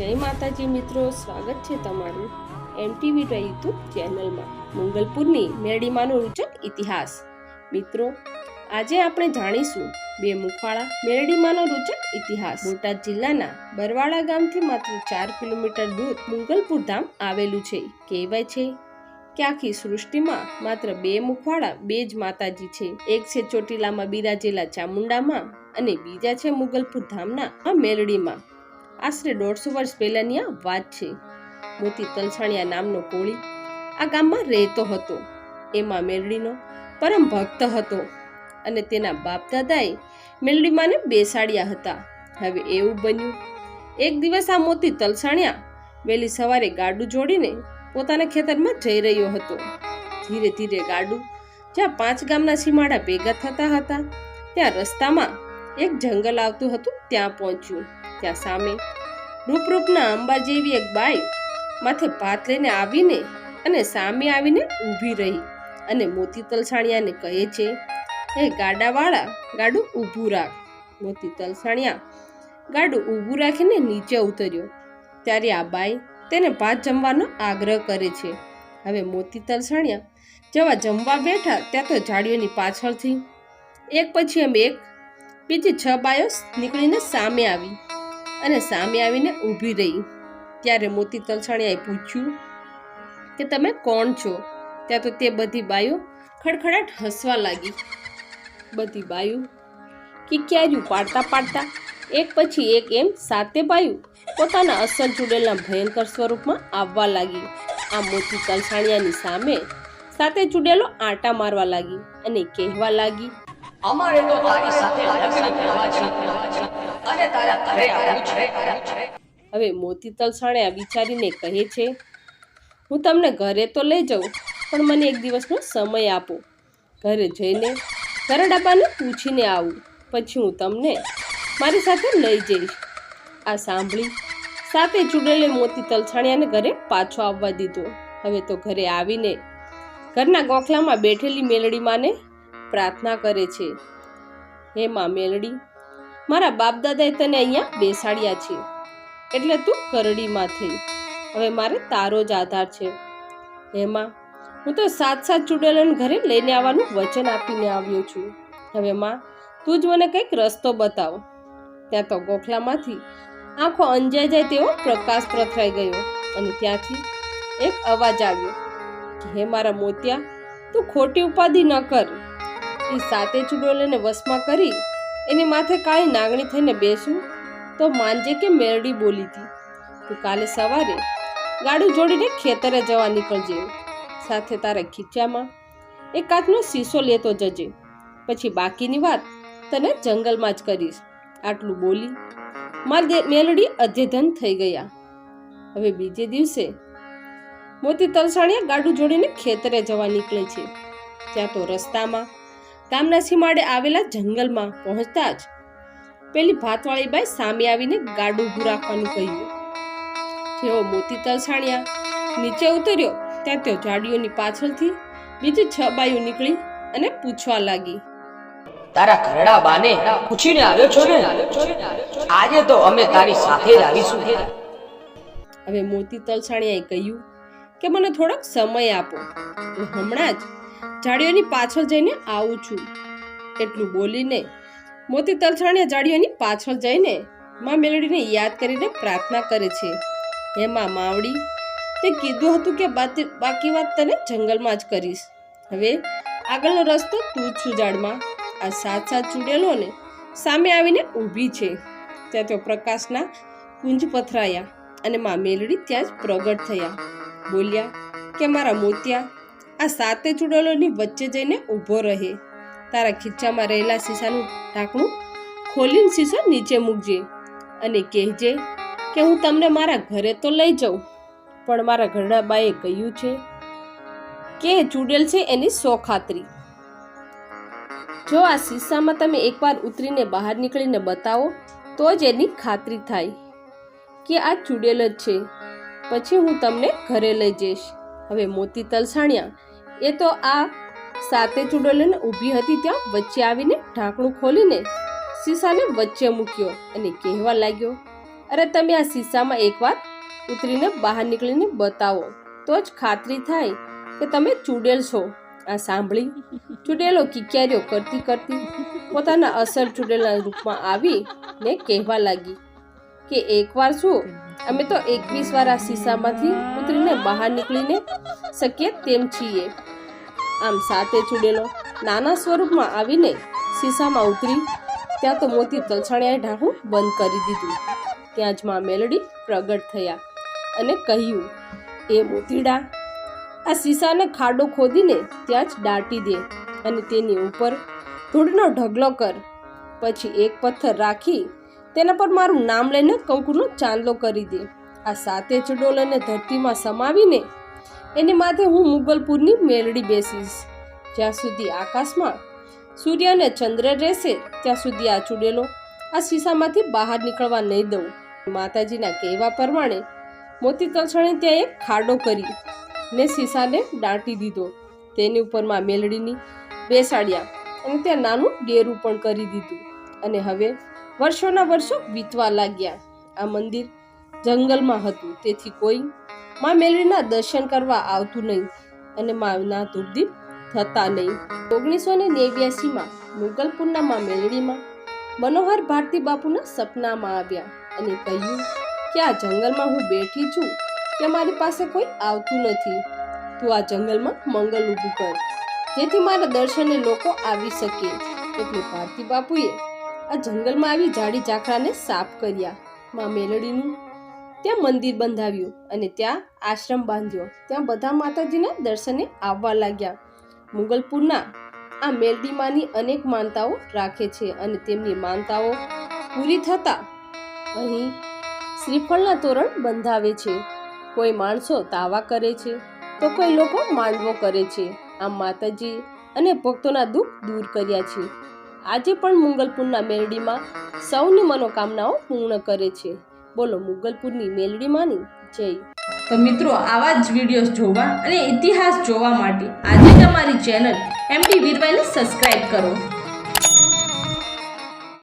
જય માતાજી મિત્રો, સ્વાગત છે તમારું એમટીવી યુટ્યુબ ચેનલમાં, મંગલપુરની મેરડીમાંનો રૂચક ઇતિહાસ. મિત્રો, આજે આપણે જાણીશું બે મુખવાળા મેરડીમાંનો રૂચક ઇતિહાસ. બોટાદ જિલ્લાના બરવાડા ગામથી માત્ર ચાર કિલોમીટર દૂર મંગલપુર ધામ આવેલું છે. કહેવાય છે કે આખી સૃષ્ટિમાં માત્ર બે મુખવાળા બે જ માતાજી છે. એક છે ચોટીલામાં બિરાજેલા ચામુંડામાં અને બીજા છે મુગલપુર ધામના આ મેલડીમાં આશરે દોઢસો વર્ષ પહેલાની આ વાત છે. મોતી તલસાણિયા નામનો કોળી આ ગામમાં રહેતો હતો. એમાં મેરડીનો પરમ ભક્ત હતો અને તેના બાપ દાદાએ મેરડીમાંને બેસાડ્યા હતા. હવે એવું બન્યું. એક દિવસ આ મોતી તલસાણિયા વહેલી સવારે ગાડું જોડીને પોતાના ખેતરમાં જઈ રહ્યો હતો. ધીરે ધીરે ગાડું જ્યાં પાંચ ગામના સીમાડા ભેગા થતા હતા, ત્યાં રસ્તામાં એક જંગલ આવતું હતું, ત્યાં પહોંચ્યું. ત્યાં સામે રૂપરૂપના અંબા જેવી એક બાઈ માથે ભાત લઈને આવીને અને સામે આવીને ઊભી રહી અને મોતી તલસાણિયાને કહે છે એ ગાડાવાળા, ગાડું ઊભું રાખ. મોતી તલસાણિયા ગાડું ઊભું રાખીને નીચે ઉતર્યો. ત્યારે આ બાઈ તેને ભાત જમવાનો આગ્રહ કરે છે. હવે મોતી તલસાણિયા જેવા જમવા બેઠા ત્યાં તો ઝાડીઓની પાછળથી એક પછી એમ એક, બીજી છ બાયો નીકળીને સામે આવી. અને સામે આવીને ઊભી રહી. ત્યારે મોતી તલસાણીયાએ પૂછ્યું કે, તમે કોણ છો? ત્યાં તો તે બધી બાયો ખડખડાટ હસવા લાગી. બધી બાયું કિક્યાર્યું પાડતા પાડતા? એક પછી એક એમ સાતે બાયું પોતાના અસલ ચૂડેલના ભયંકર સ્વરૂપમાં આવવા લાગી. આ મોતી તલસાણિયાની સામે સાતે ચૂડેલો આંટા મારવા લાગી અને કહેવા લાગી, અમારે તો તારી સાથે લગ્ન કરવા છે. અને તારા ઘરે આવું છે. હવે મોતી તલસાણિયા વિચારીને કહે છે હું તમને ઘરે તો લઈ જાઉં પણ મને એક દિવસનો સમય આપો. ઘરે જઈને ઘરડાબાને પૂછીને આવું. પછી હું તમને મારી સાથે લઈ જઈશ. આ સાંભળી સાથે ચૂડેલે મોતી તલસાણિયાને ઘરે પાછો આવવા દીધો. હવે તો ઘરે આવીને ઘરના ગોખલામાં બેઠેલી મેલડીમાને પ્રાર્થના કરે છે હે માં મેલડી મારા બાપ દાદાએ તને અહીંયા બેસાડ્યા છે. એટલે તું કરડીમાં થઈ હવે મારે તારો જ આધાર છે. એમાં હું તો સાત સાત ચૂડેલોને ઘરે લઈને આવવાનું વચન આપીને આવ્યો છું. હવે માં, તું જ મને કંઈક રસ્તો બતાવ. ત્યાં તો ગોખલામાંથી આંખો અંજાઈ જાય તેવો પ્રકાશ પ્રથરાઈ ગયો અને ત્યાંથી એક અવાજ આવ્યો કે, હે મારા મોતિયા, તું ખોટી ઉપાધિ ન કર. એ સાતે ચૂડોલેને વશમાં કરી એની માથે કાંઈ નાગણી થઈને બેસું તો માનજે કે મેરડી બોલી હતી તું કાલે સવારે ગાડું જોડીને ખેતરે જવા નીકળજે. સાથે તારા ખીચામાં એક કાચનો શીશો લેતો જજે. પછી બાકીની વાત તને જંગલમાં જ કરીશ. આટલું બોલી મારી મેલડી અધ્યધન થઈ ગયા. હવે બીજે દિવસે મોતી તલસાણીયા ગાડું જોડીને ખેતરે જવા નીકળે છે. ત્યાં તો રસ્તામાં ગામના સીમાડે આવેલા જંગલમાં પહોંચતા જ પેલી ભાતવાળી બાઈ સામે આવીને ગાડું ઊભું રાખવાનું કહ્યું. જેઓ મોતી તલસાણિયા નીચે ઉતર્યો ત્યાં તેઓ જાડીઓની પાછળથી બીજી છ બાયું નીકળી અને પૂછવા લાગી. તારા ઘરડા બાને પૂછીને આવ્યો છો ને? આજે તો અમે તારી સાથે જ આવીશું. હવે મોતી તલસાણિયાએ કહ્યું કે મને થોડોક સમય આપો. હું હમણાં જ જાડીઓની પાછળ જઈને આવું છું. એટલું બોલીને મોતી તલસાણિયા જાડીઓની પાછળ જઈને માં મેલડીને યાદ કરીને પ્રાર્થના કરે છે. હે માં માવડી, તે કીધું હતું કે બાકી વાત તને જંગલમાં જ કરીશ. હવે આગળનો રસ્તો તું જ સુજાડમાં. આ સાત સાત ચૂડેલોને સામે આવીને ઊભી છે. ત્યાં તો પ્રકાશના કુંજ પથરાયા અને મા મેલડી ત્યાં જ પ્રગટ થયા. બોલ્યા, કે મારા મોતિયા આ સાતે ચૂડેલોની વચ્ચે જઈને ઊભો રહે. તારા ખીચામાં રહેલા શીશાનું ઢાંકણું ખોલીને શીશો નીચે મૂકજે અને કહેજે કે હું તમને મારા ઘરે તો લઈ જાઉં, પણ મારા ઘરના બાએ કહ્યું છે કે ચૂડેલ છે એની સો ખાતરી. જો આ શીશામાં તમે એકવાર ઉતરીને બહાર નીકળીને બતાવો, તો જ એની ખાતરી થાય કે આ ચૂડેલ જ છે. પછી હું તમને ઘરે લઈ જઈશ. હવે મોતી તલસાણિયા એ તો આ સાતે ચૂડેલોને ઊભી હતી ત્યાં વચ્ચે આવીને ઢાંકણું ખોલીને શીશાને વચ્ચે મૂક્યો અને કહેવા લાગ્યો, અરે તમે આ શીશામાં એકવાર ઉતરીને બહાર નીકળીને બતાવો. તો જ ખાતરી થાય કે તમે ચૂડેલ છો. આ સાંભળી ચૂડેલો કિક્યારીઓ કરતી કરતી પોતાના અસર ચૂડેલના રૂપમાં આવી ને કહેવા લાગી કે એકવાર શું? અમે તો એકવીસ વાર આ શીશામાંથી ઉતરીને બહાર નીકળીને શકીએ તેમ છીએ. આમ સાથે ચૂડેલો નાના સ્વરૂપમાં આવીને શીશામાં ઉતરી ત્યાં તો મોતી તલછાણિયાએ ઢાંકું બંધ કરી દીધું. ત્યાં જ માં મેલડી પ્રગટ થયા અને કહ્યું, એ મોતીડા, આ શીશાને ખાડો ખોદીને ત્યાં જ દાટી દે અને તેની ઉપર ધૂળનો ઢગલો કર. પછી એક પથ્થર રાખી તેના પર મારું નામ લઈને કંકુનો ચાંદલો કરી દે. આ સાતે ચડોલને ધરતીમાં સમાવીને એની માથે હું મુગલપુરની મેલડી બેસીશ. જ્યાં સુધી આકાશમાં સૂર્ય અને ચંદ્ર રહેશે, ત્યાં સુધી આ ચૂડેલો આ શીશામાંથી બહાર નીકળવા નહીં દઉં. માતાજીના કહેવા પ્રમાણે મોતી તલસણે ત્યાં એક ખાડો કરી ને શીશાને દાંટી દીધો. તેની ઉપરમાં મેલડીની બેસાડ્યા અને ત્યાં નાનું ડેરું પણ કરી દીધું. અને હવે વર્ષોના વર્ષો વીતવા લાગ્યા. આ મંદિર જંગલમાં હતું, તેથી કોઈ માં મેલડીના દર્શન કરવા આવતું નહીં અને માના દુર્દીપ થતા નહીં. ઓગણીસો ને નેવ્યાસીમાં મુગલપુરના માં મેલડીમાં મનોહર ભારતી બાપુના સપનામાં આવ્યા અને કહ્યું કે આ જંગલમાં હું બેઠી છું કે મારી પાસે કોઈ આવતું નથી. તું આ જંગલમાં મંગલ ઊભું કર, જેથી મારા દર્શને લોકો આવી શકે. એટલે ભારતી બાપુએ આ જંગલમાં આવી જાડી ઝાકરાને સાફ કર્યા. માં મેલડીનું ત્યાં મંદિર બંધાવ્યું અને ત્યાં આશ્રમ બાંધ્યો. ત્યાં બધા માતાજીના દર્શને આવવા લાગ્યા. મુગલપુરના આ મેલડીમાંની અનેક માનતાઓ રાખે છે અને તેમની માનતાઓ પૂરી થતાં અહીં શ્રીફળના તોરણ બંધાવે છે. કોઈ માણસો તાવા કરે છે તો કોઈ લોકો માંડવો કરે છે. આમ માતાજી અને ભક્તોના દુઃખ દૂર કર્યા છે. આજે પણ મુગલપુરના મેલડીમાં સૌની મનોકામનાઓ પૂર્ણ કરે છે. બોલો મુગલપુરની મેલડીમાંની જય. તો મિત્રો, આવા જ વિડીયોઝ જોવા અને ઇતિહાસ જોવા માટે આજે તમારી ચેનલ એમટી વીરવાઈને સબસ્ક્રાઈબ કરો.